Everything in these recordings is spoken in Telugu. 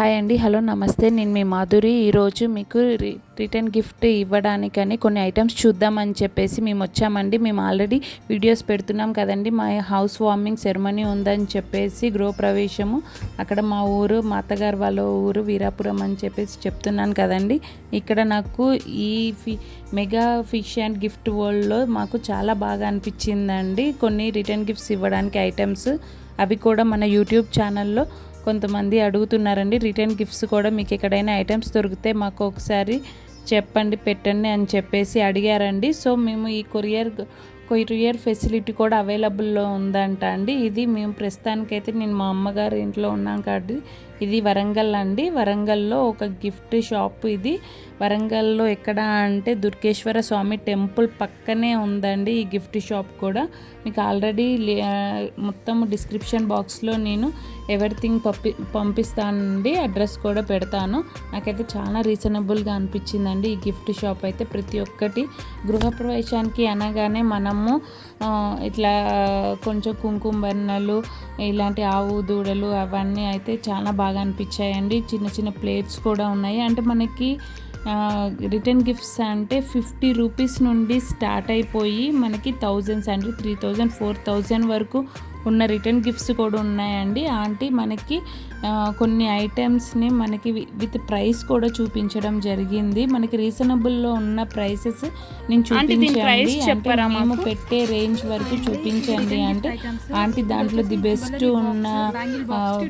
హాయ్ అండి. హలో నమస్తే. నేను మీ మాధురి. ఈరోజు మీకు రి- రిటర్న్ గిఫ్ట్ ఇవ్వడానికని కొన్ని ఐటమ్స్ చూద్దామని చెప్పేసి మేము వచ్చామండి. మేము ఆల్రెడీ వీడియోస్ పెడుతున్నాం కదండి. మా హౌస్ వార్మింగ్ సెరమనీ ఉందని చెప్పేసి గృహప్రవేశము అక్కడ మా ఊరు మా అత్తగారు వాళ్ళ ఊరు వీరాపురం అని చెప్పేసి చెప్తున్నాను కదండి. ఇక్కడ నాకు ఈ ఫి మెగా ఫిష్ అండ్ గిఫ్ట్ వరల్డ్లో మాకు చాలా బాగా అనిపించిందండి. కొన్ని రిటర్న్ గిఫ్ట్స్ ఇవ్వడానికి ఐటమ్స్ అవి కూడా మన యూట్యూబ్ ఛానల్లో కొంతమంది అడుగుతున్నారండి రిటర్న్ గిఫ్ట్స్ కూడా మీకు ఎక్కడైనా ఐటమ్స్ దొరికితే మాకు ఒకసారి చెప్పండి పెట్టండి అని చెప్పేసి అడిగారండి. సో మేము ఈ కొరియర్ కొరియర్ ఫెసిలిటీ కూడా అవైలబుల్లో ఉందంట అండి. ఇది మేము ప్రస్తుతానికైతే నేను మా అమ్మగారి ఇంట్లో ఉన్నాం కాబట్టి ఇది వరంగల్ అండి. వరంగల్లో ఒక గిఫ్ట్ షాప్ ఇది. వరంగల్లో ఎక్కడ అంటే దుర్గేశ్వర స్వామి టెంపుల్ పక్కనే ఉందండి ఈ గిఫ్ట్ షాప్ కూడా. మీకు ఆల్రెడీ మొత్తం డిస్క్రిప్షన్ బాక్స్లో నేను ఎవరిథింగ్ పంపి పంపిస్తానండి. అడ్రస్ కూడా పెడతాను. నాకైతే చాలా రీజనబుల్గా అనిపించిందండి ఈ గిఫ్ట్ షాప్ అయితే. ప్రతి ఒక్కటి గృహప్రవేశానికి అనగానే మనం మనము ఇట్లా కొంచెం కుంకుమ బర్ణలు ఇలాంటి ఆవు దూడలు అవన్నీ అయితే చాలా బాగా అనిపించాయండి. చిన్న చిన్న ప్లేట్స్ కూడా ఉన్నాయి. అంటే మనకి రిటర్న్ గిఫ్ట్స్ అంటే ఫిఫ్టీ రూపీస్ నుండి స్టార్ట్ అయిపోయి మనకి థౌజండ్స్ అంటే త్రీ థౌజండ్ ఫోర్ థౌజండ్ వరకు ఉన్న రిటర్న్ గిఫ్ట్స్ కూడా ఉన్నాయండి. ఆంటీ మనకి కొన్ని ఐటమ్స్ని మనకి విత్ ప్రైస్ కూడా చూపించడం జరిగింది. మనకి రీజనబుల్లో ఉన్న ప్రైసెస్ నేను చూపించండి. అంటే చెప్పరా మేము? పెట్టే రేంజ్ వరకు చూపించండి అంటే ఆంటీ దాంట్లో ది బెస్ట్ ఉన్న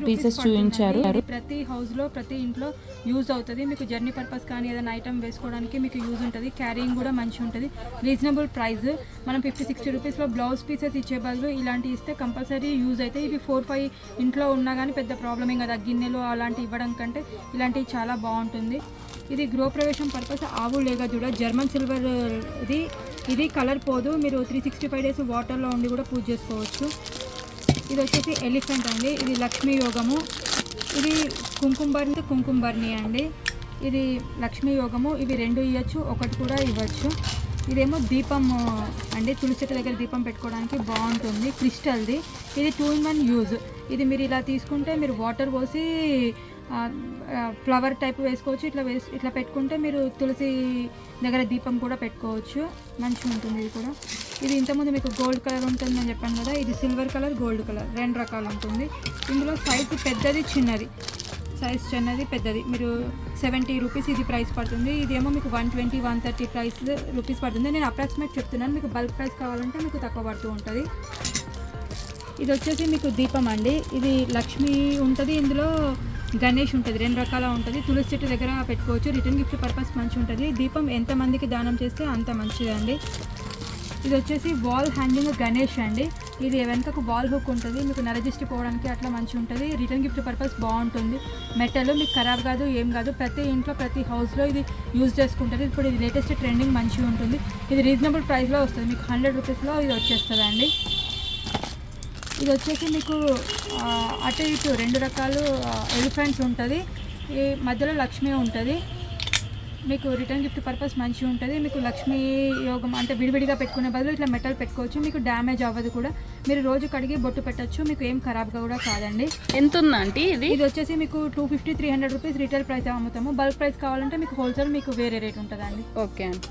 పీసెస్ చూపించారు. ప్రతి హౌస్లో ప్రతి ఇంట్లో యూజ్ అవుతుంది. మీకు జర్నీ పర్పస్ కానీ ఏదైనా ఐటమ్ వేసుకోవడానికి మీకు యూజ్ ఉంటుంది. క్యారింగ్ కూడా మంచి ఉంటుంది. రీజనబుల్ ప్రైస్ మనం ఫిఫ్టీ సిక్స్టీ రూపీస్లో బ్లౌజ్ పీసెస్ ఇచ్చే బదులు ఇలాంటివి ఇస్తే కంపల్సరీ యూజ్ అయితే ఇవి ఫోర్ ఫైవ్ ఇంట్లో ఉన్నా కానీ పెద్ద ప్రాబ్లం ఏం కదా. గిన్నెలు అలాంటివి ఇవ్వడం కంటే ఇలాంటివి చాలా బాగుంటుంది. ఇది గృహప్రవేశం పర్పస్ ఆవు లేక చూడ జర్మన్ సిల్వర్ ఇది ఇది కలర్ పోదు. మీరు త్రీ సిక్స్టీ ఫైవ్ డేస్ వాటర్లో ఉండి కూడా పూజ చేసుకోవచ్చు. ఇది వచ్చేసి ఎలిఫెంట్ అండి. ఇది లక్ష్మీ యోగము. ఇది కుంకుంబర్ని కుంకుంబర్ని అండి. ఇది లక్ష్మీ యోగము. ఇవి రెండు ఇవ్వచ్చు ఒకటి కూడా ఇవ్వచ్చు. ఇదేమో దీపం అండి తులసి చెట్టు దగ్గర దీపం పెట్టుకోవడానికి బాగుంటుంది క్రిస్టల్ది. ఇది టూ ఇన్ వన్ యూజ్. ఇది మీరు ఇలా తీసుకుంటే మీరు వాటర్ పోసి ఫ్లవర్ టైప్ వేసుకోవచ్చు ఇట్లా వేసి ఇట్లా పెట్టుకుంటే మీరు తులసి దగ్గర దీపం కూడా పెట్టుకోవచ్చు. మంచిగా ఉంటుంది ఇది కూడా. ఇది ఇంతకుముందు మీకు గోల్డ్ కలర్ ఉంటుందని చెప్పాను కదా ఇది సిల్వర్ కలర్ గోల్డ్ కలర్ రెండు రకాలు ఉంటుంది. ఇందులో సైజు పెద్దది చిన్నది. సైజ్ చిన్నది పెద్దది. మీరు సెవెంటీ రూపీస్ ఇది ప్రైస్ పడుతుంది. ఇదేమో మీకు one twenty one thirty price rupees పడుతుంది. నేను అప్రాక్సిమేట్ చెప్తున్నాను. మీకు బల్క్ ప్రైస్ కావాలంటే మీకు తక్కువ పడుతూ ఉంటుంది. ఇది వచ్చేసి మీకు దీపం అండి. ఇది లక్ష్మి ఉంటుంది. ఇందులో గణేష్ ఉంటుంది. రెండు రకాల ఉంటుంది. తులసి చెట్టు దగ్గర పెట్టుకోవచ్చు. రిటర్న్ గిఫ్ట్ పర్పస్ మంచి ఉంటుంది. దీపం ఎంతమందికి దానం చేస్తే అంత మంచిదండి. ఇది వచ్చేసి వాల్ హ్యాంగింగ్ గణేష్ అండి. ఇది వెనకకు బాల్ హుక్ ఉంటుంది. మీకు నరజిస్టి పోవడానికి అట్లా మంచి ఉంటుంది. రిటర్న్ గిఫ్ట్ పర్పస్ బాగుంటుంది. మెటల్ మీకు ఖరాబ్ కాదు ఏం కాదు. ప్రతి ఇంట్లో ప్రతి హౌస్లో ఇది యూజ్ చేసుకుంటుంది ఇప్పుడు ఇది లేటెస్ట్ ట్రెండింగ్ మంచిగా ఉంటుంది. ఇది రీజనబుల్ ప్రైస్లో వస్తుంది. మీకు హండ్రెడ్ రూపీస్లో ఇది వచ్చేస్తుంది అండి ఇది వచ్చేసి మీకు అటు ఇటు రెండు రకాలు ఎలిఫెంట్స్ ఉంటుంది. ఈ మధ్యలో లక్ష్మి ఉంటుంది. మీకు రిటర్న్ గిఫ్ట్ పర్పస్ మంచిగా ఉంటుంది. మీకు లక్ష్మీ యోగం అంటే విడివిడిగా పెట్టుకునే బదులు ఇట్లా మెటల్ పెట్టుకోవచ్చు. మీకు డ్యామేజ్ అవ్వదు కూడా. మీరు రోజు కడిగి బొట్టు పెట్టచ్చు. మీకు ఏం ఖరాబ్గా కూడా కాదండి. ఎంత ఉందంటే ఇది? ఇది వచ్చేసి మీకు two fifty three hundred rupees retail price అమ్ముతాము. బల్క్ ప్రైస్ కావాలంటే మీకు హోల్సేల్ మీకు వేరే రేట్ ఉంటుందండి. ఓకే అండి.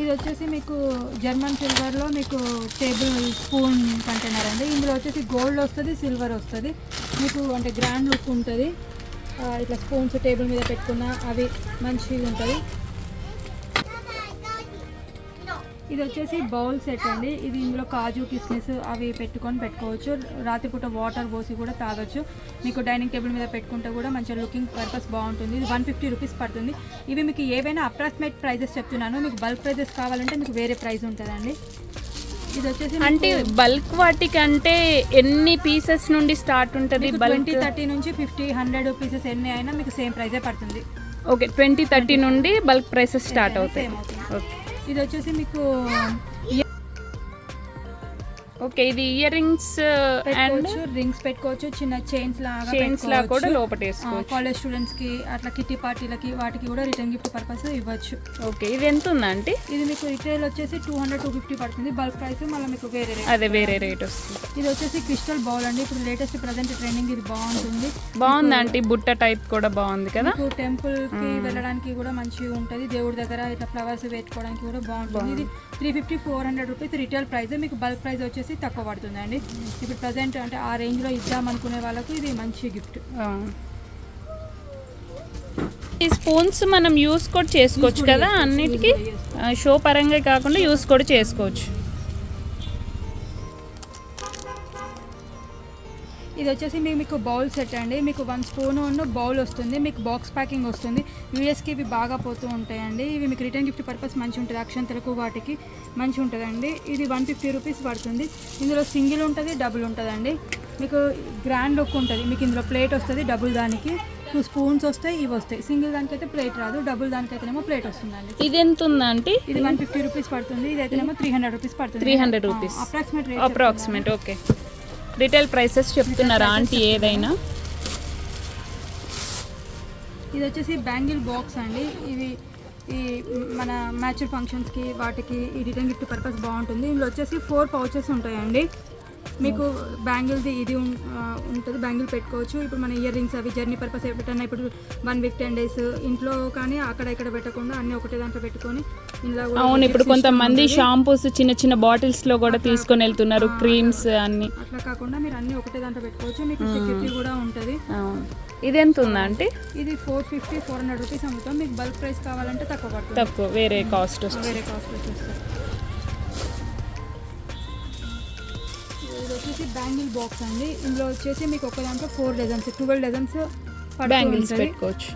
ఇది వచ్చేసి మీకు జర్మన్ సిల్వర్లో మీకు టేబుల్ స్పూన్ కంటైనర్ అండి. ఇందులో వచ్చేసి గోల్డ్ వస్తుంది సిల్వర్ వస్తుంది. మీకు అంటే గ్రాండ్ లుక్ ఉంటుంది. ఇట్లా స్పూన్స్ టేబుల్ మీద పెట్టుకున్న అవి మంచిగా ఉంటుంది. ఇది వచ్చేసి బౌల్ సెట్ అండి. ఇది ఇందులో కాజు కిస్మిస్ అవి పెట్టుకొని పెట్టుకోవచ్చు. రాత్రిపూట వాటర్ పోసి కూడా తాగొచ్చు. మీకు డైనింగ్ టేబుల్ మీద పెట్టుకుంటే కూడా మంచిగా లుకింగ్ పర్పస్ బాగుంటుంది. ఇది వన్ ఫిఫ్టీ రూపీస్ పడుతుంది. ఇవి మీకు ఏవైనా అప్రాక్సిమేట్ ప్రైజెస్ చెప్తున్నాను. మీకు బల్క్ ప్రైజెస్ కావాలంటే మీకు వేరే ప్రైస్ ఉంటుందండి. ఇది వచ్చేసి అంటే బల్క్ వాటికి అంటే ఎన్ని పీసెస్ నుండి స్టార్ట్ ఉంటుంది ట్వంటీ థర్టీ నుంచి ఫిఫ్టీ హండ్రెడ్ పీసెస్ ఎన్ని అయినా మీకు సేమ్ ప్రైజే పడుతుంది. ఓకే ట్వంటీ థర్టీ నుండి బల్క్ ప్రైసెస్ స్టార్ట్ అవుతాయి. ఓకే. ఇది వచ్చేసి మీకు ఓకే ఇది ఇయర్ రింగ్స్ అండ్ రింగ్స్ పెట్టుకోవచ్చు చిన్న చైన్స్ లాగా చైన్స్ లా కూడా లోపల వేసుకోవచ్చు కాలేజ్ స్టూడెంట్స్కి అట్లా కిట్టి పార్టీలకి వాటికి కూడా రిటర్న్ గిఫ్ట్ పర్పస్ ఇవ్వచ్చు. ఓకే ఇది ఎంత ఉందా ఆంటీ? ఇది మీకు రిటైల్ వచ్చేసి టూ హండ్రెడ్ టూ ఫిఫ్టీ పడుతుంది. బల్క్ ప్రైస్ మళ్ళీ మీకు వేరే రేట్ అదే వేరే రేట్ వస్తుంది. ఇది వచ్చేసి క్రిస్టల్ బౌల్ అండి. ఇప్పుడు లేటెస్ట్ ప్రజెంట్ ట్రెండింగ్ ఇది బాగుంటుంది. బాగుంది ఆంటీ? బుట్ట టైప్ కూడా బాగుంది కదా? టెంపుల్కి వెళ్ళడానికి కూడా మంచిగా ఉంటుంది. దేవుడి దగ్గర ఇట్లా ఫ్లవర్స్ పెట్టుకోవడానికి కూడా బాగుంటుంది. ఇది three fifty four hundred rupees retail price మీకు బల్క్ ప్రైస్ వచ్చేసి తక్కువ పడుతుంది అండి ఇప్పుడు ప్రజెంట్ అంటే ఆ రేంజ్లో ఇద్దాం అనుకునే వాళ్ళకు ఇది మంచి గిఫ్ట్. ఈ స్పూన్స్ మనం యూస్ కూడా చేసుకోవచ్చు కదా అన్నిటికీ? షో పరంగా కాకుండా యూస్ కూడా చేసుకోవచ్చు. ఇది వచ్చేసి మీ- మీకు బౌల్ సెట్ అండి. మీకు వన్ స్పూన్ ఉన్న బౌల్ వస్తుంది. మీకు బాక్స్ ప్యాకింగ్ వస్తుంది. యూఎస్కి ఇవి బాగా పోతూ ఉంటాయండి. ఇవి మీకు రిటర్న్ గిఫ్ట్ పర్పస్ మంచి ఉంటుంది. అక్షంతలకు వాటికి మంచి ఉంటుందండి. ఇది వన్ ఫిఫ్టీ రూపీస్ పడుతుంది. ఇందులో సింగిల్ ఉంటుంది డబుల్ ఉంటుందండి. మీకు గ్రాండ్ లుక్ ఉంటుంది. మీకు ఇందులో ప్లేట్ వస్తుంది డబుల్ దానికి. టూ స్పూన్స్ వస్తాయి ఇవి వస్తాయి. సింగిల్ దానికైతే ప్లేట్ రాదు. డబుల్ దానికైతేనేమో ప్లేట్ వస్తుందండి. ఇది ఎంత ఉందా ఆంటీ? ఇది వన్ ఫిఫ్టీ రూపీస్ పడుతుంది. ఇది అయితేనేమో త్రీ హండ్రెడ్ రూపీస్ పడుతుంది. 300 rupees. Approximate rate approximate okay retail prices చెప్తున్నారా ఆంటీ ఏదైనా? ఇది వచ్చేసి బ్యాంగిల్ బాక్స్ అండి. ఇవి ఈ మన మ్యాచువల్ ఫంక్షన్స్కి వాటికి ఈ రిటర్న్ గిఫ్ట్ పర్పస్ బాగుంటుంది. ఇందులో వచ్చేసి ఫోర్ పౌచెస్ ఉంటాయండి. మీకు బ్యాంగిల్ది ఇది ఉంటుంది బ్యాంగిల్ పెట్టుకోవచ్చు. ఇప్పుడు మన ఇయర్ రింగ్స్ అవి జర్నీ పర్పస్ పెట్టన్నా ఇప్పుడు వన్ వీక్ టెన్ డేస్ ఇంట్లో కానీ అక్కడ ఇక్కడ పెట్టకుండా అన్ని ఒకటే దాంట్లో పెట్టుకొని అవును ఇప్పుడు కొంతమంది. షాంపూస్ చిన్న చిన్న బాటిల్స్లో కూడా తీసుకొని వెళ్తున్నారు క్రీమ్స్ అన్ని. అట్లా కాకుండా మీరు అన్ని ఒకటే దాంట్లో పెట్టుకోవచ్చు. మీకు సెక్యూరిటీ కూడా ఉంటుంది. ఇది ఎంత ఉందా ఆంటీ? ఇది four fifty four hundred rupees అమ్ముతాం. మీకు బల్క్ ప్రైస్ కావాలంటే తక్కువ పడుతుంది. తక్కువ వేరే కాస్ట్ వేరే కాస్ట్ వచ్చేస్తారు వచ్చేసి బ్యాంగిల్ బాక్స్ అండి. ఇందులో వచ్చేసి మీకు ఒక దాంట్లో four dozens twelve dozens bangles పెట్టుకోవచ్చు.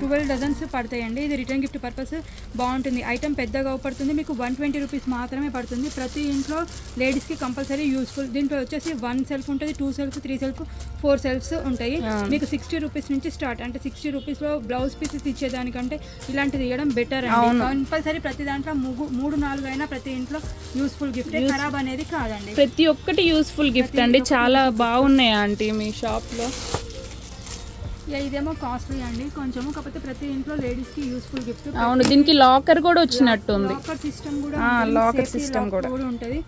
ట్వెల్వ్ డజన్స్ పడతాయండి. ఇది రిటర్న్ గిఫ్ట్ పర్పస్ బాగుంటుంది. ఐటమ్ పెద్దగా పడుతుంది మీకు వన్ ట్వంటీ రూపీస్ మాత్రమే పడుతుంది. ప్రతి ఇంట్లో లేడీస్కి కంపల్సరీ యూస్ఫుల్. దీంట్లో వచ్చేసి వన్ సెల్ఫ్ ఉంటుంది two shelf three shelf four shelves ఉంటాయి. మీకు సిక్స్టీ రూపీస్ నుంచి స్టార్ట్. అంటే సిక్స్టీ రూపీస్లో బ్లౌజ్ పీసెస్ ఇచ్చేదానికంటే ఇలాంటిది ఇవ్వడం బెటర్ అండి. కంపల్సరీ ప్రతి దాంట్లో మూడు మూడు నాలుగు అయినా ప్రతి ఇంట్లో యూస్ఫుల్ గిఫ్ట్. ఖరాబ్ అనేది కాదండి. ప్రతి ఒక్కటి యూస్ఫుల్ గిఫ్ట్ అండి. చాలా బాగున్నాయి ఆంటీ మీ షాప్లో ఇక ఇదేమో కాస్ట్లీ అండి. కొంచెము కాకపోతే ప్రతి ఇంట్లో లేడీస్కి యూస్ఫుల్ గిఫ్ట్ అవును దీనికి లాకర్ కూడా వచ్చినట్టుంది. లాకర్ సిస్టమ్ కూడా system lock కూడా. ఉంటుంది.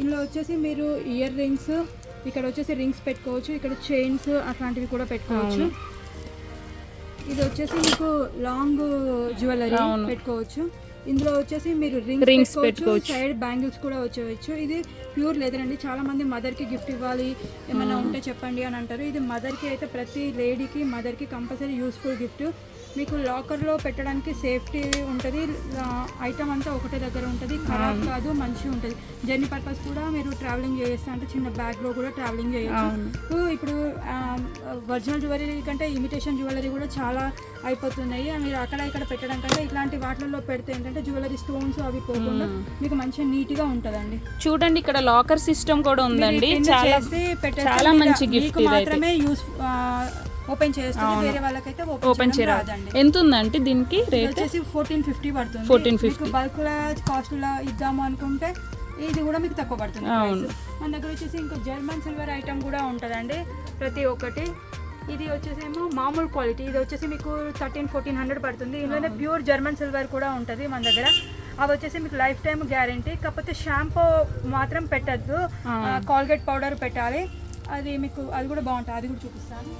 ఇందులో వచ్చేసి మీరు ఇయర్ రింగ్స్ ఇక్కడ వచ్చేసి రింగ్స్ పెట్టుకోవచ్చు. ఇక్కడ చైన్స్ అట్లాంటివి కూడా పెట్టుకోవచ్చు. ఇది వచ్చేసి మీకు లాంగ్ జ్యువెలరీ. పెట్టుకోవచ్చు. ఇందులో వచ్చేసి మీరు రింగ్స్ పెట్టుకోవచ్చు. సైడ్ బ్యాంగిల్స్ కూడా వచ్చేయచ్చు. ఇది ప్యూర్ లెదర్ అండి. చాలా మంది మదర్కి గిఫ్ట్ ఇవ్వాలి ఏమైనా ఉంటే చెప్పండి అని అంటారు. ఇది మదర్కి అయితే ప్రతి లేడీకి మదర్కి కంపల్సరీ యూస్ఫుల్ గిఫ్ట్ మీకు లాకర్లో పెట్టడానికి సేఫ్టీ ఉంటుంది. ఐటమ్ అంతా ఒకటే దగ్గర ఉంటుంది. ఖరాబ్ కాదు మంచిగా ఉంటుంది. జర్నీ పర్పస్ కూడా మీరు ట్రావెలింగ్ చేస్తా అంటే చిన్న బ్యాగ్లో కూడా ట్రావెలింగ్ చేయొచ్చు. ఇప్పుడు ఒరిజినల్ జ్యువెలరీ కంటే ఇమిటేషన్ జ్యువెలరీ కూడా చాలా అయిపోతున్నాయి. మీరు అక్కడ ఇక్కడ పెట్టడం కంటే ఇట్లాంటి వాటిల్లో పెడితే ఏంటంటే జ్యువెలరీ స్టోన్స్ అవి పోకుండా మీకు మంచిగా నీట్గా ఉంటదండి. చూడండి ఇక్కడ లాకర్ సిస్టమ్ కూడా ఉందండి. చాలా మంచి గిఫ్ట్ మాత్రమే యూస్ ఓపెన్ చేస్తుంది వేరే వాళ్ళకైతే ఓపెన్ ఓపెన్ చేయరా? రాదండి. ఎంత ఉందంటే దీనికి రేట్? వచ్చేసి ఫోర్టీన్ ఫిఫ్టీ పడుతుంది. 1450. బల్క్ కాస్ట్లో ఇద్దాము అనుకుంటే ఇది కూడా మీకు తక్కువ పడుతుంది. మన దగ్గర వచ్చేసి ఇంకా జర్మన్ సిల్వర్ ఐటమ్ కూడా ఉంటుందండి. ప్రతి ఒక్కటి. ఇది వచ్చేసి ఏమో మామూలు క్వాలిటీ ఇది వచ్చేసి మీకు థర్టీన్ ఫోర్టీన్ హండ్రెడ్ పడుతుంది. ఇందులోనే ప్యూర్ జర్మన్ సిల్వర్ కూడా ఉంటుంది మన దగ్గర. అవి వచ్చేసి మీకు లైఫ్ టైం గ్యారంటీ కాకపోతే షాంపూ మాత్రం పెట్టద్దు. కాల్గేట్ పౌడర్ పెట్టాలి. అది మీకు అది కూడా బాగుంటుంది. అది కూడా చూపిస్తాను.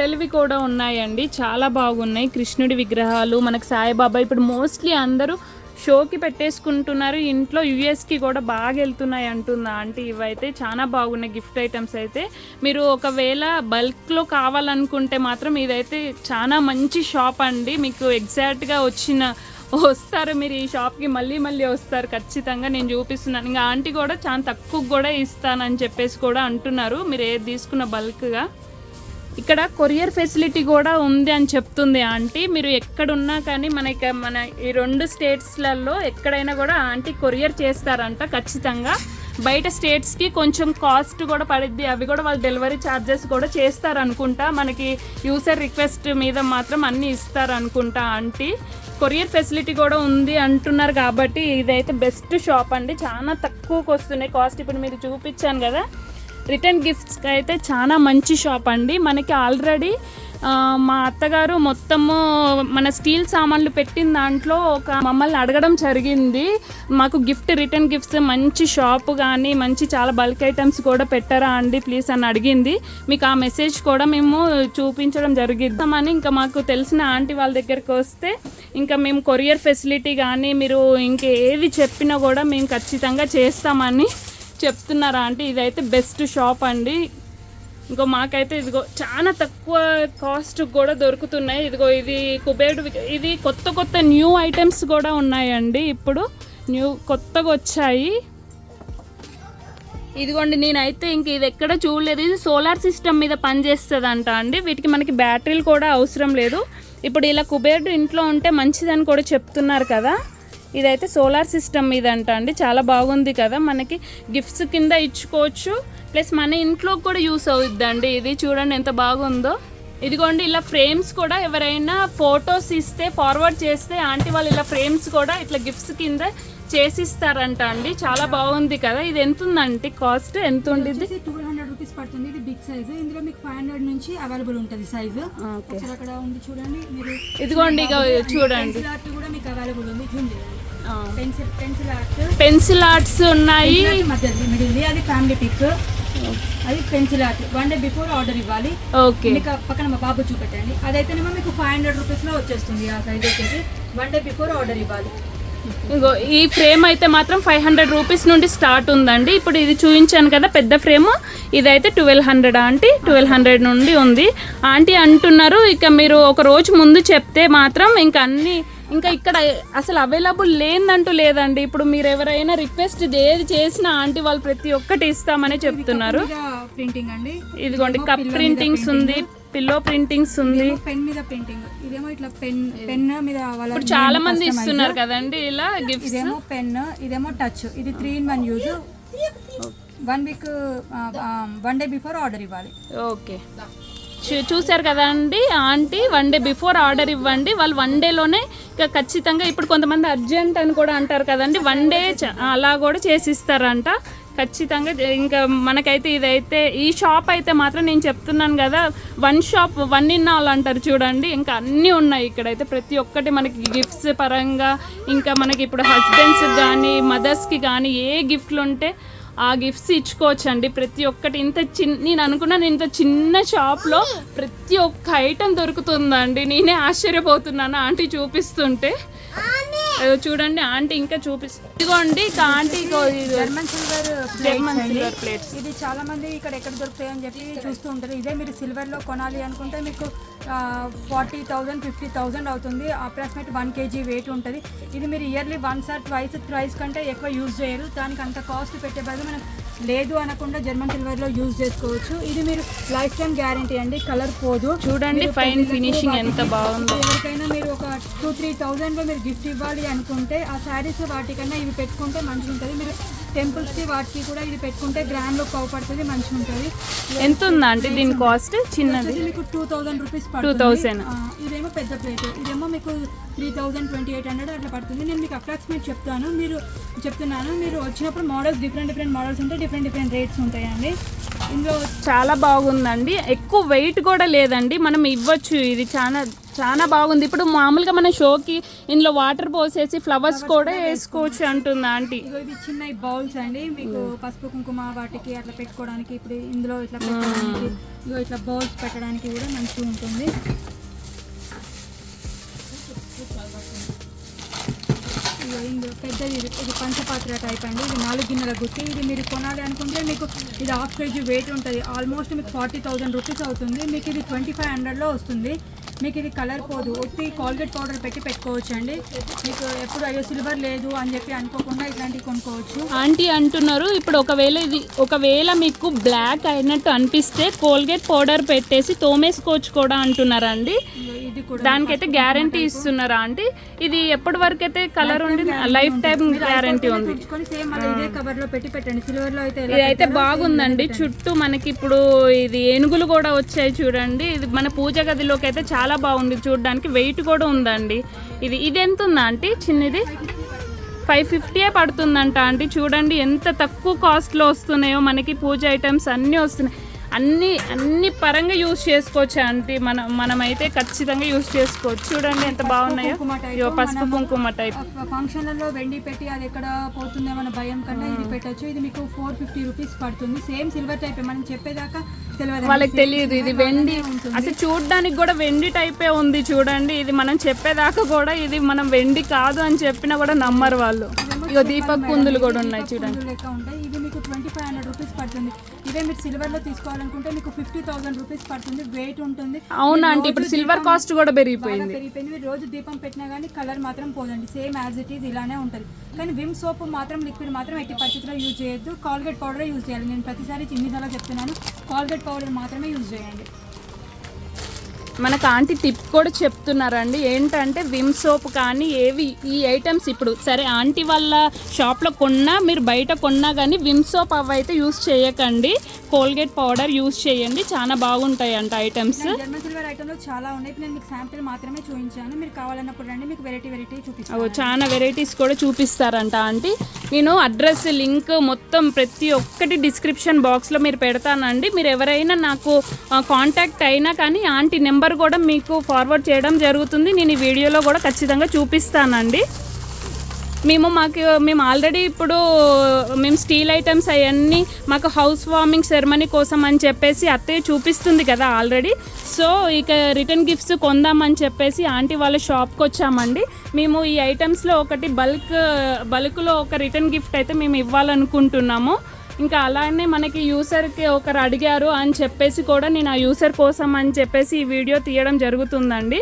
తెలివి కూడా ఉన్నాయండి. చాలా బాగున్నాయి. కృష్ణుడి విగ్రహాలు మనకు సాయిబాబా ఇప్పుడు మోస్ట్లీ అందరూ షోకి పెట్టేసుకుంటున్నారు. ఇంట్లో యుఎస్కి కూడా బాగా వెళ్తున్నాయి అంటున్నా అంటే ఇవైతే చాలా బాగున్నాయి గిఫ్ట్ ఐటమ్స్ అయితే. మీరు ఒకవేళ బల్క్లో కావాలనుకుంటే మాత్రం ఇదైతే చాలా మంచి షాప్ అండి. మీకు ఎగ్జాక్ట్గా వచ్చిన వస్తారు. మీరు ఈ షాప్కి మళ్ళీ మళ్ళీ వస్తారు. ఖచ్చితంగా నేను చూపిస్తున్నాను. ఇంకా ఆంటీ కూడా చాలా తక్కువ కూడా ఇస్తానని చెప్పేసి కూడా అంటున్నారు. మీరు ఏది తీసుకున్న బల్క్గా ఇక్కడ కొరియర్ ఫెసిలిటీ కూడా ఉంది అని చెప్తుంది ఆంటీ. మీరు ఎక్కడున్నా కానీ మనకి మన ఈ రెండు స్టేట్స్లలో ఎక్కడైనా కూడా ఆంటీ కొరియర్ చేస్తారంట ఖచ్చితంగా. బయట స్టేట్స్కి కొంచెం కాస్ట్ కూడా పడిద్ది. అవి కూడా వాళ్ళు డెలివరీ ఛార్జెస్ కూడా చేస్తారు అనుకుంటా మనకి యూసర్ రిక్వెస్ట్ మీద మాత్రం అన్నీ ఇస్తారు అనుకుంటా ఆంటీ. కొరియర్ ఫెసిలిటీ కూడా ఉంది అంటున్నారు కాబట్టి ఇదైతే బెస్ట్ షాప్ అండి. చాలా తక్కువకి వస్తున్నాయి. కాస్ట్ ఇప్పుడు మీరు చూపించాను కదా. రిటర్న్ గిఫ్ట్స్కి అయితే చాలా మంచి షాప్ అండి. మనకి ఆల్రెడీ మా అత్తగారు మొత్తము మన స్టీల్ సామాన్లు పెట్టిన దాంట్లో ఒక మమ్మల్ని అడగడం జరిగింది. మాకు గిఫ్ట్ రిటర్న్ గిఫ్ట్స్ మంచి షాప్ కానీ మంచి చాలా బల్క్ ఐటమ్స్ కూడా పెట్టారా అండి ప్లీజ్ అని అడిగింది. మీకు ఆ మెసేజ్ కూడా మేము చూపించడం జరిగిద్దామని ఇంకా మాకు తెలిసిన ఆంటీ వాళ్ళ దగ్గరికి వస్తే ఇంకా మేము కొరియర్ ఫెసిలిటీ కానీ మీరు ఇంకా చెప్పినా కూడా మేము ఖచ్చితంగా చేస్తామని చెప్తున్నారా అంటే ఇదైతే బెస్ట్ షాప్ అండి. ఇంకో మాకైతే ఇదిగో చాలా తక్కువ కాస్ట్ కూడా దొరుకుతున్నాయి. ఇదిగో ఇది కుబేరుడు ఇది కొత్త కొత్త న్యూ ఐటమ్స్ కూడా ఉన్నాయండి ఇప్పుడు. న్యూ కొత్తగా వచ్చాయి. ఇదిగోండి నేనైతే ఇంక ఇది ఎక్కడ చూడలేదు. ఇది సోలార్ సిస్టమ్ మీద పనిచేస్తుందంట అండి. వీటికి మనకి బ్యాటరీలు కూడా అవసరం లేదు. ఇప్పుడు ఇలా కుబేరుడు ఇంట్లో ఉంటే మంచిదని కూడా చెప్తున్నారు కదా. ఇదైతే సోలార్ సిస్టమ్ మీద అంట అండి. చాలా బాగుంది కదా. మనకి గిఫ్ట్స్ కింద ఇచ్చుకోవచ్చు. ప్లస్ మన ఇంట్లో కూడా యూస్ అవుద్దండి ఇది. చూడండి ఎంత బాగుందో. ఇదిగోండి ఇలా ఫ్రేమ్స్ కూడా ఎవరైనా ఫొటోస్ ఇస్తే ఫార్వర్డ్ చేస్తే ఆంటీ వాళ్ళు ఇలా ఫ్రేమ్స్ కూడా ఇట్లా గిఫ్ట్స్ కింద చేసిస్తారంట అండి. చాలా బాగుంది కదా. ఇది ఎంత ఉందంటే కాస్ట్ ఎంత ఉండిద్ది? టూ హండ్రెడ్ రూపీస్ పడుతుంది. ఇది బిగ్ సైజు ఇందులో మీకు ఫైవ్ హండ్రెడ్ నుంచి అవైలబుల్ ఉంటుంది సైజు అక్కడ ఉంది చూడండి. మీరు ఇదిగోండి ఇక చూడండి. ఆర్ట్ కూడా మీకు అవైలబుల్ ఉంది. Zoom. Pencil pencil art pencil arts ఉన్నాయి. మిడిల్ది అది ఫ్యామిలీ పిక్ అది pencil art one day before order ఇవ్వాలి. ఓకే. మీకు పక్కన మా బాబు చూపెట్టండి. అదైతేనేమో మీకు ఫైవ్ హండ్రెడ్ రూపీస్లో వచ్చేస్తుంది ఆ సైజ్ వచ్చేసి. వన్ డే బిఫోర్ ఆర్డర్ ఇవ్వాలి. ఇంకో ఈ ఫ్రేమ్ అయితే మాత్రం ఫైవ్ హండ్రెడ్ రూపీస్ నుండి స్టార్ట్ ఉందండి. ఇప్పుడు ఇది చూపించాను కదా పెద్ద ఫ్రేమ్. ఇదైతే twelve hundred aunty twelve hundred నుండి ఉంది. ఆంటీ అంటున్నారు ఇక మీరు ఒక రోజు ముందు చెప్తే మాత్రం ఇంకా అన్నీ ఇంకా ఇక్కడ అసలు అవైలబుల్ లేదంటూ లేదండి. ఇప్పుడు మీరు ఎవరైనా రిక్వెస్ట్ ఏది చేసినా ఆంటీ వాళ్ళు ప్రతి ఒక్కటి ఇస్తామని చెప్తున్నారు. ప్రింటింగ్ అండి. ఇదిగోండి కప్ ప్రింటింగ్స్ ఉంది పిల్లో ప్రింటింగ్స్ ఉంది. పెన్ మీద ప్రింటింగ్ ఇదేమో ఇట్లా పెన్ పెన్ మీద ఇప్పుడు చాలా మంది ఇస్తున్నారు కదండి ఇలా గిఫ్ట్స్ ఇదేమో పెన్ ఇదేమో టచ్ ఇది three in one use one week one day before order ఇవ్వాలి. ఓకే చూశారు కదండి aunty one day before order ఇవ్వండి వాళ్ళు వన్ డేలోనే ఇక ఖచ్చితంగా ఇప్పుడు కొంతమంది అర్జెంట్ అని కూడా అంటారు కదండి వన్ డే అలా కూడా చేసిస్తారంట. ఖచ్చితంగా ఇంకా మనకైతే ఇదైతే ఈ షాప్ అయితే మాత్రం నేను చెప్తున్నాను కదా one shop one in all అంటారు చూడండి ఇంకా అన్నీ ఉన్నాయి ఇక్కడైతే ప్రతి ఒక్కటి మనకి గిఫ్ట్స్ పరంగా ఇంకా మనకి ఇప్పుడు హస్బెండ్స్కి కానీ మదర్స్కి కానీ ఏ గిఫ్ట్లు ఉంటే ఆ గిఫ్ట్స్ ఇచ్చుకోవచ్చండి. ప్రతి ఒక్కటి ఇంత చిన్న నేను అనుకున్నాను ఇంత చిన్న షాప్లో ప్రతి ఒక్క ఐటెం దొరుకుతుందండి. నేనే ఆశ్చర్యపోతున్నాను. ఆంటీ చూపిస్తుంటే. చూడండి ఆంటీ ఇంకా చూపిస్తుంది ఇదిగోండి aunty German silver German silver plates. ఇది చాలా మంది ఇక్కడ ఎక్కడ దొరుకుతాయి అని చెప్పి చూస్తూ ఉంటారు. ఇదే మీరు సిల్వర్లో కొనాలి అనుకుంటే మీకు ఫార్టీ థౌజండ్ ఫిఫ్టీ థౌజండ్ అవుతుంది. అప్రాక్సిమేట్ వన్ కేజీ వెయిట్ ఉంటుంది. ఇది మీరు yearly once or twice price కంటే ఎక్కువ యూజ్ చేయరు. దానికి అంత కాస్ట్ పెట్టే బదులు మనం లేదు అనకుండా జర్మన్ సిల్వర్లో యూజ్ చేసుకోవచ్చు. ఇది మీరు లైఫ్ టైం గ్యారంటీ అండి. కలర్ పోదు. చూడండి ఫైన్ ఫినిషింగ్ ఎంత బాగుందో. ఎవరికైనా మీరు ఒక టూ త్రీ థౌజండ్లో మీరు గిఫ్ట్ ఇవ్వాలి అనుకుంటే ఆ శారీస్ వాటికన్నా ఇవి పెట్టుకుంటే మంచిగా ఉంటుంది మీరు టెంపుల్స్కి వాటికి కూడా ఇది పెట్టుకుంటే గ్రాండ్ లుక్ అవుపడుతుంది మంచిగా ఉంటుంది. ఎంత ఉందా ఆంటీ దీని కాస్ట్ చిన్నది? మీకు టూ థౌజండ్ రూపీస్ 2000. ఇదేమో పెద్ద ప్లేట్ ఇదేమో మీకు three thousand twenty eight hundred అట్లా పడుతుంది. నేను మీకు అప్రాక్సిమేట్ చెప్తాను. మీరు చెప్తున్నాను. మీరు వచ్చినప్పుడు మోడల్స్ డిఫరెంట్ డిఫరెంట్ మోడల్స్ ఉంటాయి డిఫరెంట్ డిఫరెంట్ రేట్స్ ఉంటాయండి. ఇందులో చాలా బాగుందండి. ఎక్కువ వెయిట్ కూడా లేదండి. మనం ఇవ్వచ్చు. ఇది చాలా చాలా బాగుంది. ఇప్పుడు మామూలుగా మన షోకి ఇందులో వాటర్ పోసేసి ఫ్లవర్స్ కూడా వేసుకోవచ్చు అంటుంది ఆంటీ. ఇవి చిన్న బౌల్స్ అండి. మీకు పసుపు కుంకుమ వాటికి అట్లా పెట్టుకోవడానికి ఇప్పుడు ఇందులో ఇట్లా పెట్టడానికి ఇగో ఇట్లా బౌల్స్ పెట్టడానికి కూడా మంచిగా ఉంటుంది ఇందులో పెద్దది ఇది ఇది పంచపాత్ర టైప్ అండి. ఇది నాలుగు గిన్నెల గుత్తి. ఇది మీరు కొనాలి అనుకుంటే మీకు ఇది హాఫ్ కేజీ వెయిట్ ఉంటుంది. ఆల్మోస్ట్ మీకు ఫార్టీ థౌజండ్ రూపీస్ అవుతుంది. మీకు ఇది ట్వంటీ ఫైవ్ హండ్రెడ్లో వస్తుంది. మీకు ఇది కలర్ పోదు. ఒత్తి కాల్గేట్ పౌడర్ పెట్టి పెట్టుకోవచ్చు అండి మీకు ఎప్పుడు అయ్యో సిల్వర్ లేదు అని చెప్పి అనుకోకుండా ఇట్లాంటివి కొనుక్కోవచ్చు. ఆంటీ అంటున్నారు ఇప్పుడు ఒకవేళ ఇది ఒకవేళ మీకు బ్లాక్ అయినట్టు అనిపిస్తే కోల్గేట్ పౌడర్ పెట్టేసి తోమేసుకోవచ్చు కూడా అంటున్నారండి. ఇది దానికైతే గ్యారంటీ ఇస్తున్నారా ఆంటీ? ఇది ఎప్పటి వరకు అయితే కలర్ ఉండి లైఫ్ టైం గ్యారంటీ ఉంది. ఇదే అయితే బాగుందండి. చుట్టూ మనకి ఇప్పుడు ఇది ఏనుగులు కూడా వచ్చాయి చూడండి. ఇది మన పూజ గదిలోకి అయితే చాలా బాగుంది. చూడడానికి వెయిట్ కూడా ఉందండి. ఇది ఇది ఎంత ఉందా ఆంటీ? చిన్నది? ఫైవ్ ఫిఫ్టీయే పడుతుందంట ఆంటీ. చూడండి ఎంత తక్కువ కాస్ట్లో వస్తున్నాయో మనకి పూజ ఐటమ్స్ అన్నీ వస్తున్నాయి. అన్ని అన్ని పరంగా యూస్ చేసుకోవచ్చు ఆంటీ. మనం మనమైతే ఖచ్చితంగా యూస్ చేసుకోవచ్చు. చూడండి ఎంత బాగున్నాయో. పసుపు కుంకుమ టైప్ ఫంక్షన్లలో వెండి పెట్టి అది ఎక్కడ పోతుందేమన్న భయం కన్నా ఇది పెట్టొచ్చు. ఇది మీకు ఫోర్ ఫిఫ్టీ రూపీస్ పడుతుంది. Same silver type. మనం చెప్పేదాకా వాళ్ళకి తెలియదు. ఇది వెండి అసలు చూడడానికి కూడా వెండి టైపే ఉంది చూడండి. ఇది మనం చెప్పేదాకా కూడా ఇది మనం వెండి కాదు అని చెప్పినా కూడా నమ్మరు వాళ్ళు. ఇగో దీపక్ కుందులు కూడా ఉన్నాయి చూడండి కుందులు లెక్క ఉంటాయి ఇది మీకు ట్వంటీ ఫైవ్ హండ్రెడ్ రూపీస్ ఇదే మీరు సిల్వర్లో తీసుకోవాలనుకుంటే మీకు ఫిఫ్టీ థౌసండ్ రూపీస్ పడుతుంది వెయిట్ ఉంటుంది. అవునా అంటే ఇప్పుడు సిల్వర్ కాస్ట్ కూడా పెరిగిపోయింది. పెరిగిపోయింది. మీరు రోజు దీపం పెట్టినా కానీ కలర్ మాత్రం పోదండి. సేమ్ యాజ్ ఇట్ ఈజ్ ఇలానే ఉంటుంది. కానీ విమ్ సోప్ మాత్రం లిక్విడ్ మాత్రం ఎట్టి పరిస్థితిలో యూజ్ చేయొద్దు. కాల్గేట్ పౌడర్ యూజ్ చేయాలి. నేను ప్రతిసారి చిన్నిసార్లు చెప్తున్నాను. కాల్గేట్ పౌడర్ మాత్రమే యూజ్ చేయండి. మనకు ఆంటీ టిప్ కూడా చెప్తున్నారండి. ఏంటంటే విమ్ సోప్ కానీ ఏవి ఈ ఐటమ్స్ ఇప్పుడు సరే ఆంటీ వాళ్ళ షాప్లో కొన్నా మీరు బయట కొన్నా కానీ విమ్ సోప్ అవి అయితే యూస్ చేయకండి. కోల్గేట్ పౌడర్ యూస్ చేయండి. చాలా బాగుంటాయి అంట ఐటమ్స్ సిల్వర్ చాలా ఉన్నాయి. నేను మీకు శాంపిల్ మాత్రమే చూపించాను. మీరు కావాలన్నప్పుడు రండి. మీకు వెరైటీ వెరైటీ చూపిస్తాను. చాలా వెరైటీస్ కూడా చూపిస్తారంట ఆంటీ. నేను అడ్రస్ లింక్ మొత్తం ప్రతి ఒక్కటి డిస్క్రిప్షన్ బాక్స్లో మీరు పెడతానండి. మీరు ఎవరైనా నాకు కాంటాక్ట్ అయినా కానీ ఆంటీ నెంబర్ కూడా మీకు ఫార్వర్డ్ చేయడం జరుగుతుంది. నేను ఈ వీడియోలో కూడా ఖచ్చితంగా చూపిస్తానండి. మేము మాకు మేము ఆల్రెడీ ఇప్పుడు మేము స్టీల్ ఐటమ్స్ అవన్నీ మాకు హౌస్ వార్మింగ్ సెరమనీ కోసం అని చెప్పేసి అత్తయ్య చూపిస్తుంది కదా ఆల్రెడీ సో ఇక రిటర్న్ గిఫ్ట్స్ కొందామని చెప్పేసి ఆంటీ వాళ్ళ షాప్కి వచ్చామండి. మేము ఈ ఐటమ్స్లో ఒకటి బల్క్ బల్క్లో ఒక రిటర్న్ గిఫ్ట్ అయితే మేము ఇవ్వాలనుకుంటున్నాము. ఇంకా అలానే మనకి యూసర్కి ఒకరు అడిగారు అని చెప్పేసి కూడా నేను ఆ యూసర్ కోసం అని చెప్పేసి ఈ వీడియో తీయడం జరుగుతుందండి.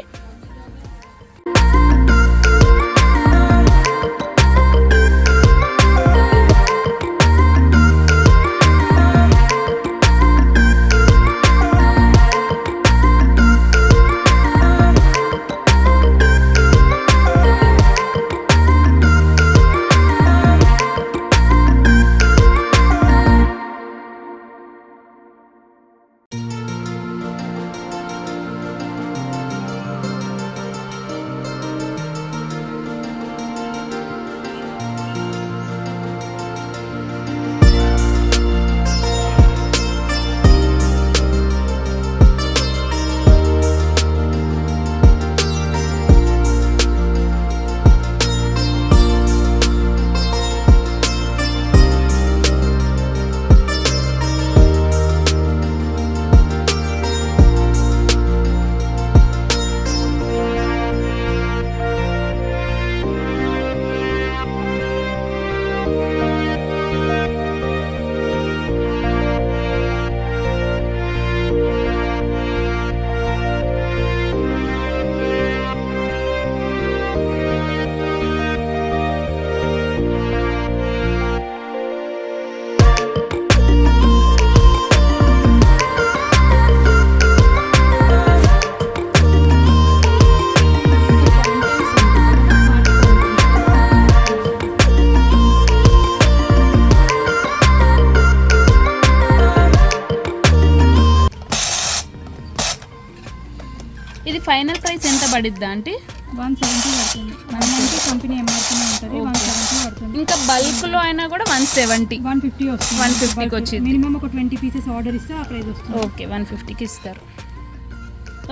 పడిద్దా అంటే వన్ సెవెంటీ పడుతుంది. వన్ కంపెనీ ఎంఆర్పీ ఉంటుంది వన్ సెవెంటీ పడుతుంది. ఇంకా బల్క్లో అయినా కూడా వన్ సెవెంటీ. వన్ ఫిఫ్టీ వస్తుంది. 150 కి వచ్చింది. మినిమం ఒక ట్వంటీ పీసెస్ ఆర్డర్ ఇస్తే ఆ ప్రైస్ వస్తుంది. ఓకే వన్ ఫిఫ్టీకి ఇస్తారు.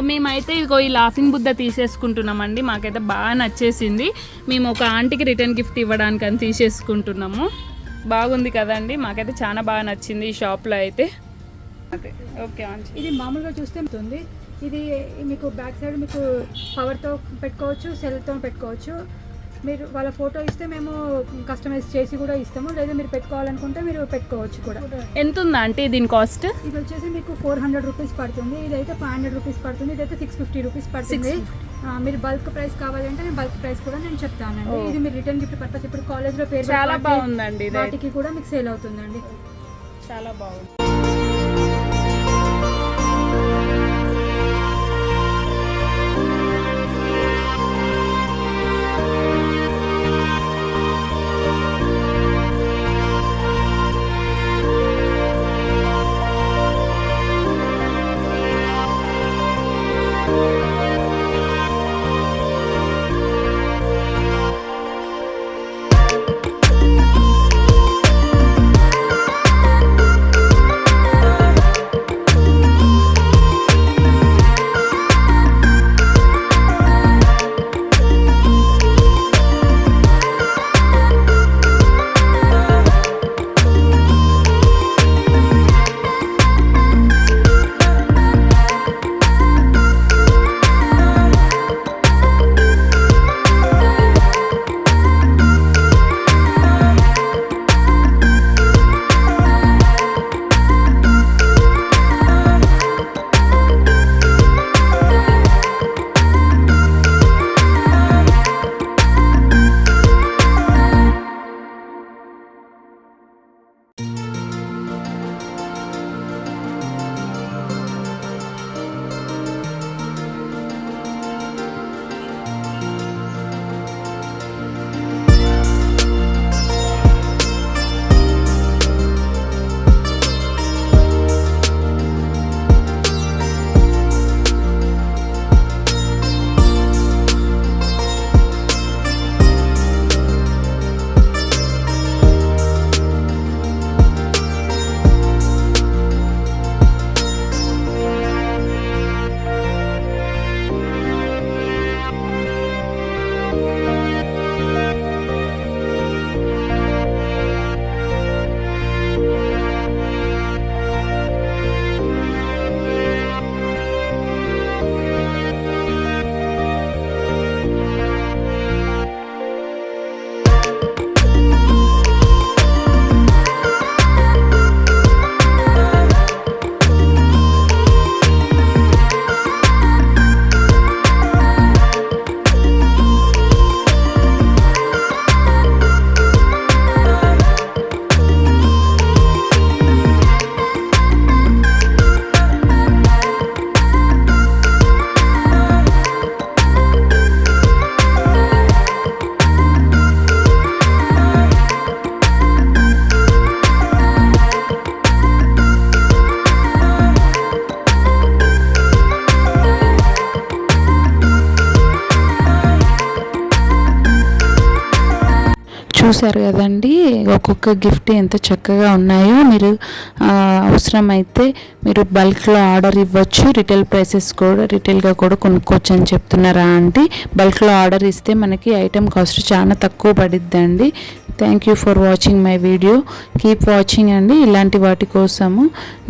మేమైతే ఇదిగో ఈ లాఫింగ్ బుద్ధ తీసేసుకుంటున్నామండి మాకైతే బాగా నచ్చేసింది. మేము ఒక ఆంటీకి రిటర్న్ గిఫ్ట్ ఇవ్వడానికి అని తీసేసుకుంటున్నాము. బాగుంది కదండి మాకైతే చాలా బాగా నచ్చింది ఈ షాప్లో అయితే. అదే. ఓకే ఇది మామూలుగా చూస్తే ఉంటుంది ఇది మీకు బ్యాక్ సైడ్ మీకు పవర్తో పెట్టుకోవచ్చు సెల్తో పెట్టుకోవచ్చు. మీరు వాళ్ళ ఫోటో ఇస్తే మేము కస్టమైజ్ చేసి కూడా ఇస్తాము. లేదా మీరు పెట్టుకోవాలనుకుంటే మీరు పెట్టుకోవచ్చు కూడా. ఎంత ఉందా అంటే దీని కాస్ట్ ఇది వచ్చేసి మీకు ఫోర్ హండ్రెడ్ రూపీస్ పడుతుంది. ఇదైతే ఫైవ్ హండ్రెడ్ రూపీస్ పడుతుంది. ఇదైతే సిక్స్ ఫిఫ్టీ రూపీస్ పడుతుంది. మీరు బల్క్ ప్రైస్ కావాలంటే నేను బల్క్ ప్రైస్ కూడా నేను చెప్తానండి. ఇది మీరు రిటర్న్ గిఫ్ట్ పర్పస్ ఇప్పుడు కాలేజ్లో పేరు చాలా బాగుందండి వాటికి కూడా మీకు సేల్ అవుతుందండి. చాలా బాగుంది. చూశారు కదండి ఒక్కొక్క గిఫ్ట్ ఎంత చక్కగా ఉన్నాయో మీరు అవసరమైతే మీరు బల్క్లో ఆర్డర్ ఇవ్వచ్చు. రిటైల్ ప్రైసెస్ కూడా రిటైల్గా కూడా కొనుక్కోవచ్చు అని చెప్తున్నారా ఆంటీ? బల్క్లో ఆర్డర్ ఇస్తే మనకి ఐటెం కాస్ట్ చాలా తక్కువ పడిద్దండి. Thank you for watching my video. Keep watching అండి ఇలాంటి వాటి కోసము.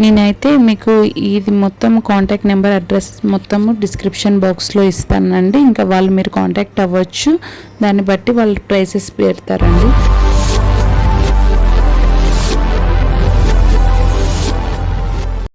నేనైతే మీకు ఇది మొత్తం కాంటాక్ట్ నెంబర్ అడ్రస్ మొత్తము డిస్క్రిప్షన్ బాక్స్లో ఇస్తానండి. ఇంకా వాళ్ళు మీరు కాంటాక్ట్ అవ్వచ్చు. దాన్ని బట్టి వాళ్ళు ప్రైసెస్ పెడతారండి. Group.